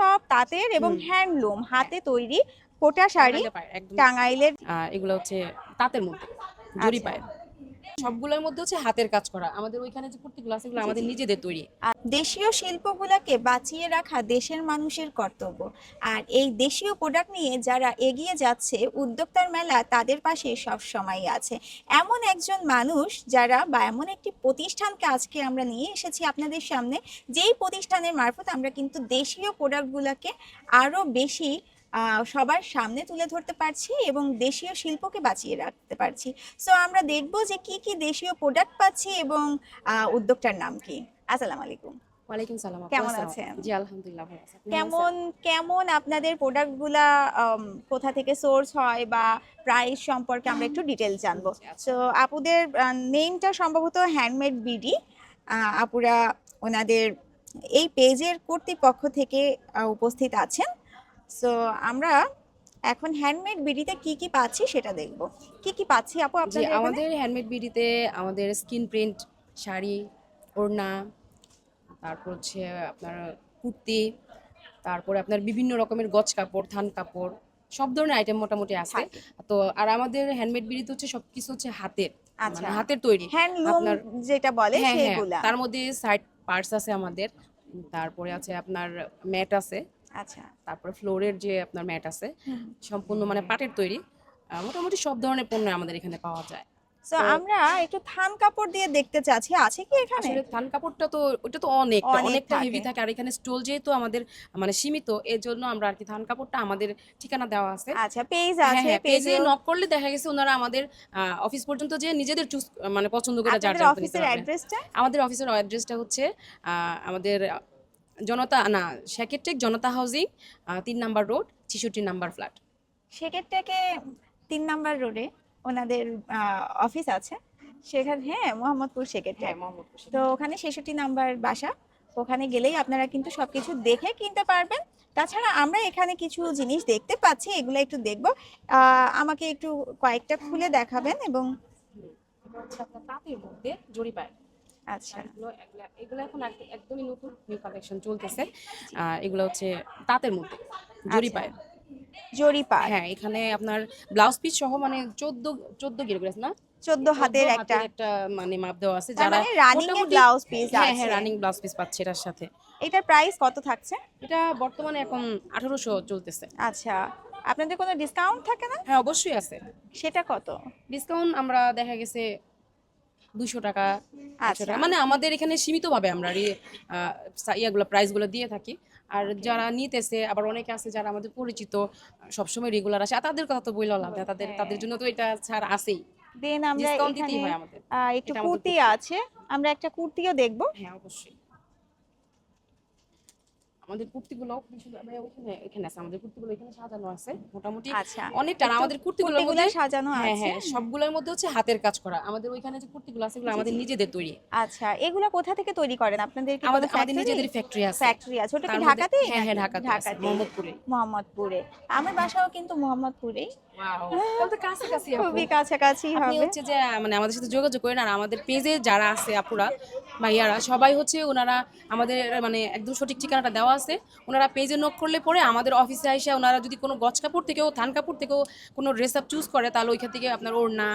সব তাঁতের এবং হ্যান্ডলুম হাতে তৈরি কোটা শাড়ি টাঙ্গাইলের এগুলো হচ্ছে তাঁতের মধ্যে জরি আচ্ছা। পায় সবগুলোর মধ্যে হচ্ছে হাতের কাজ করা। আমাদের ওইখানে যে কুর্তিগুলো আছে এগুলো আমাদের নিজেদের তৈরি। আর দেশীয় শিল্পগুলোকে বাঁচিয়ে রাখা দেশের মানুষের কর্তব্য। আর এই দেশীয় প্রোডাক্ট নিয়ে যারা এগিয়ে যাচ্ছে উদ্যোক্তার মেলা তাদের পাশে সব সময় আছে। এমন একজন মানুষ যারা বা এমন একটি প্রতিষ্ঠানকে আজকে আমরা নিয়ে এসেছি আপনাদের সামনে যেই প্রতিষ্ঠানের মারফত আমরা কিন্তু দেশীয় প্রোডাক্টগুলোকে আরও বেশি সবার সামনে তুলে ধরতে পারছি এবং দেশীয় শিল্পকে বাঁচিয়ে রাখতে পারছি সো আমরা দেখব যে কি কি দেশীয় প্রোডাক্ট পাচ্ছি এবং উদ্যোগটার নাম কি আসসালামু আলাইকুম ওয়ালাইকুম সালাম কেমন। আছেন? জি আলহামদুলিল্লাহ ভালো আছি। কেমন কেমন আপনাদের প্রোডাক্টগুলা কোথা থেকে সোর্স হয় বা প্রাইস সম্পর্কে আমরা একটু ডিটেল জানব। সো আপুদের নেমটা সম্ভবত হ্যান্ডমেড বিডি আপুরা ওনাদের এই পেজের কর্তৃপক্ষ থেকে উপস্থিত আছেন সো আমরা এখন হ্যান্ডমেড বিডিতে কি কি পাচ্ছি সেটা দেখব। কি কি পাচ্ছি আপু আপনাদের আমাদের হ্যান্ডমেড বিডিতে আমাদের স্কিন প্রিন্ট শাড়ি ওড়না তারপর হচ্ছে আপনার কুর্তি তারপরে আপনার বিভিন্ন রকমের গজ কাপড় থান কাপড় সব ধরনের আইটেম মোটামুটি আছে। তো আর আমাদের হ্যান্ডমেড বিডিতে হচ্ছে সবকিছু হচ্ছে হাতের আচ্ছা। মানে হাতের তৈরি। আপনার- যেটা বলে হ্যাঁ হ্যাঁ। সেগুলা। তার মধ্যে সাইড পার্টস আছে আমাদের তারপরে আছে আপনার ম্যাট আছে আচ্ছা। তারপরে ফ্লোরের যে আপনার ম্যাট আছে সম্পূর্ণ মানে পাটের তৈরি মোটামুটি সব ধরনের পণ্য আমাদের এখানে পাওয়া যায়। সো আমরা একটু থান কাপড় দিয়ে দেখতে চাচ্ছি আছে কি এখানে? আসলে থান কাপড়টা তো ওটা তো অনেক অনেক অনেকটা হেভি থাকে। আর এখানে স্টল যেহেতু আমাদের মানে সীমিত এর জন্য আমরা আর কি থান কাপড়টা আমাদের ঠিকানা দেওয়া আছে। আচ্ছা পেজ হ্যাঁ আছে হ্যাঁ পেজে নক করলে দেখা গেছে ওনারা আমাদের অফিস পর্যন্ত যে নিজেদের চুজ মানে পছন্দ করে যার যার অফিসের অ্যাড্রেসটা আমাদের অফিসের অ্যাড্রেসটা হচ্ছে আহ, আমাদের জনতা না শ্যাকেরটেক জনতা হাউজিং তিন নাম্বার রোড ছিষট্টি নাম্বার ফ্ল্যাট সেকেরটাকে তিন নাম্বার রোডে ওনাদের অফিস আছে। সেখানে হ্যাঁ মোহাম্মদপুর সেকেরটেক তো ওখানে ছেষট্টি নাম্বার বাসা। ওখানে গেলেই আপনারা কিন্তু সবকিছু দেখে কিনতে পারবেন। তাছাড়া আমরা এখানে কিছু জিনিস দেখতে পাচ্ছি এগুলো একটু দেখব। আমাকে একটু কয়েকটা খুলে দেখাবেন এবং তাঁতের মধ্যে জড়ি পায়। আচ্ছা। এগুলো এগুলো- এগুলো এখন একদমই নতুন নিউ কালেকশন চলতেছে। আহ, এগুলো হচ্ছে তাঁতের মধ্যে আচ্ছা। পায় হ্যাঁ এখানে আপনার ব্লাউজ পিস সহ মানে চোদ্দ চোদ্দ না? চোদ্দ হাতের একটা। একটা মানে মাপ দেওয়া আছে যারা রানিং ব্লাউজ পিস হ্যাঁ হ্যাঁ রানিং ব্লাউজ পিস পাচ্ছে এটার সাথে। এটার প্রাইস কত থাকছে? এটা বর্তমানে এখন আঠারোশো চলতেছে। আচ্ছা আপনাদের কোনো ডিসকাউন্ট থাকে না? হ্যাঁ অবশ্যই আছে। সেটা কত? ডিসকাউন্ট আমরা দেখা গেছে দুশো টাকা আচ্ছা। মানে আমাদের এখানে সীমিতভাবে আমরা ইয়াগুলো প্রাইসগুলো দিয়ে থাকি। আর যারা নিতেছে আবার অনেকে আছে যারা আমাদের পরিচিত সবসময় রেগুলার আসে। তাদের কথা তো বইলেও লাভ তাদের তাদের জন্য তো এটা ছাড় আছেই। দেন আমরা এখানে একটু কুর্তি আছে। আমরা একটা কুর্তিও দেখব। হ্যাঁ অবশ্যই। আমাদের কুর্তিগুলো ওখানে এখানে আছে আমাদের কুর্তিগুলো এখানে সাজানো আছে মোটামুটি আচ্ছা অনেকটা আমাদের কুর্তিগুলোর কুর্তিগুলো মধ্যে সাজানো হ্যাঁ আছে। হ্যাঁ সবগুলোর মধ্যে হচ্ছে হাতের কাজ করা। আমাদের ওইখানে যে কুর্তিগুলো আছে এগুলো আমাদের নিজেদের তৈরি। আচ্ছা এগুলো কোথা থেকে তৈরি করেন? আপনাদের কি আমাদের আমাদের নিজেদের ফ্যাক্টরি আছে। ফ্যাক্টরি আছে। ওটা কি ঢাকাতে? হ্যাঁ হ্যাঁ ঢাকাতে ঢাকাতে। মোহাম্মদপুরে। মোহাম্মদপুরে। আমার বাসাও কিন্তু মোহাম্মদপুরেই। আপু। খুবই কাছাকাছি হবে। হচ্ছে যে মানে আমাদের সাথে যোগাযোগ করেন আর আমাদের পেজে যারা আছে আপুরা ভাইয়ারা সবাই হচ্ছে ওনারা আমাদের মানে একদম সঠিক ঠিকানাটা দেওয়া আছে। ওনারা পেজে নক করলে পরে আমাদের অফিসে এসে ওনারা যদি কোনো গজ কাপড় থেকেও থান কাপড় থেকেও কোনো ড্রেস আপ চুজ করে তাহলে ওইখান থেকে আপনার ওড়না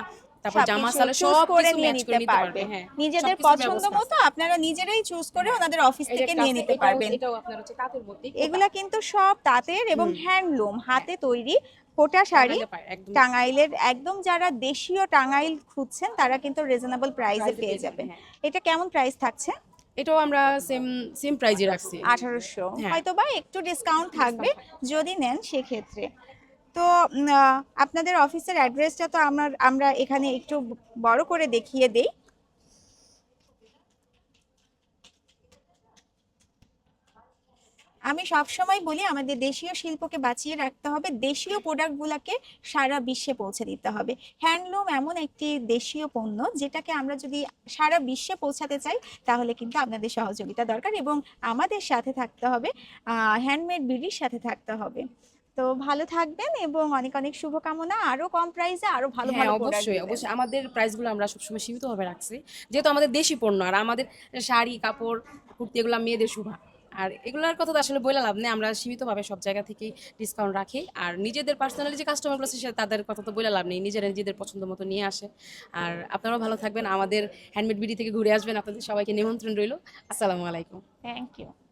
তারপর জামা সালে সব করে নিয়ে নিতে পারবে পারবে। হ্যাঁ। নিজেদের পছন্দ মতো আপনারা নিজেরাই চুজ করে ওনাদের অফিস থেকে নিয়ে নিতে পারবেন। এগুলা কিন্তু সব তাঁতের এবং হ্যান্ডলুম হাতে তৈরি। কোটা শাড়ি টাঙ্গাইলের একদম যারা দেশীয় টাঙ্গাইল খুঁজছেন তারা কিন্তু রিজনেবল প্রাইসে পেয়ে যাবেন। হ্যাঁ। এটা কেমন প্রাইস থাকছে? এটাও আমরা সেম সেম প্রাইজে রাখছি। আঠারোশো। হ্যাঁ। হয়তো বা একটু ডিসকাউন্ট থাকবে যদি নেন সেক্ষেত্রে। তো আপনাদের অফিসের অ্যাড্রেসটা তো আমরা আমরা এখানে একটু বড় করে দেখিয়ে দেই। আমি সবসময় বলি আমাদের দেশীয় শিল্পকে বাঁচিয়ে রাখতে হবে। দেশীয় প্রোডাক্টগুলোকে সারা বিশ্বে পৌঁছে দিতে হবে। হ্যান্ডলুম এমন একটি দেশীয় পণ্য যেটাকে আমরা যদি সারা বিশ্বে পৌঁছাতে চাই তাহলে কিন্তু আপনাদের সহযোগিতা দরকার এবং আমাদের সাথে থাকতে হবে। হ্যান্ডমেড বিডির সাথে থাকতে হবে। তো ভালো থাকবেন এবং অনেক অনেক শুভকামনা। আরও কম প্রাইসে আরও ভালো হ্যাঁ ভালো অবশ্যই অবশ্যই। আমাদের প্রাইসগুলো আমরা সবসময় সীমিতভাবে রাখছি। যেহেতু আমাদের দেশি পণ্য আর আমাদের শাড়ি কাপড় কুর্তি এগুলো মেয়েদের শোভা। আর এগুলোর কথা তো আসলে বলে লাভ নেই। আমরা সীমিতভাবে সব জায়গা থেকেই ডিসকাউন্ট রাখি। আর নিজেদের পার্সোনালি যে কাস্টমারগুলো আছে তাদের কথা তো বলে লাভ নেই। নিজেরা নিজেদের পছন্দ মতো নিয়ে আসে। আর আপনারাও ভালো থাকবেন। আমাদের হ্যান্ডমেড বিডি থেকে ঘুরে আসবেন। আপনাদের সবাইকে নিমন্ত্রণ রইল। আসসালামু আলাইকুম। Thank you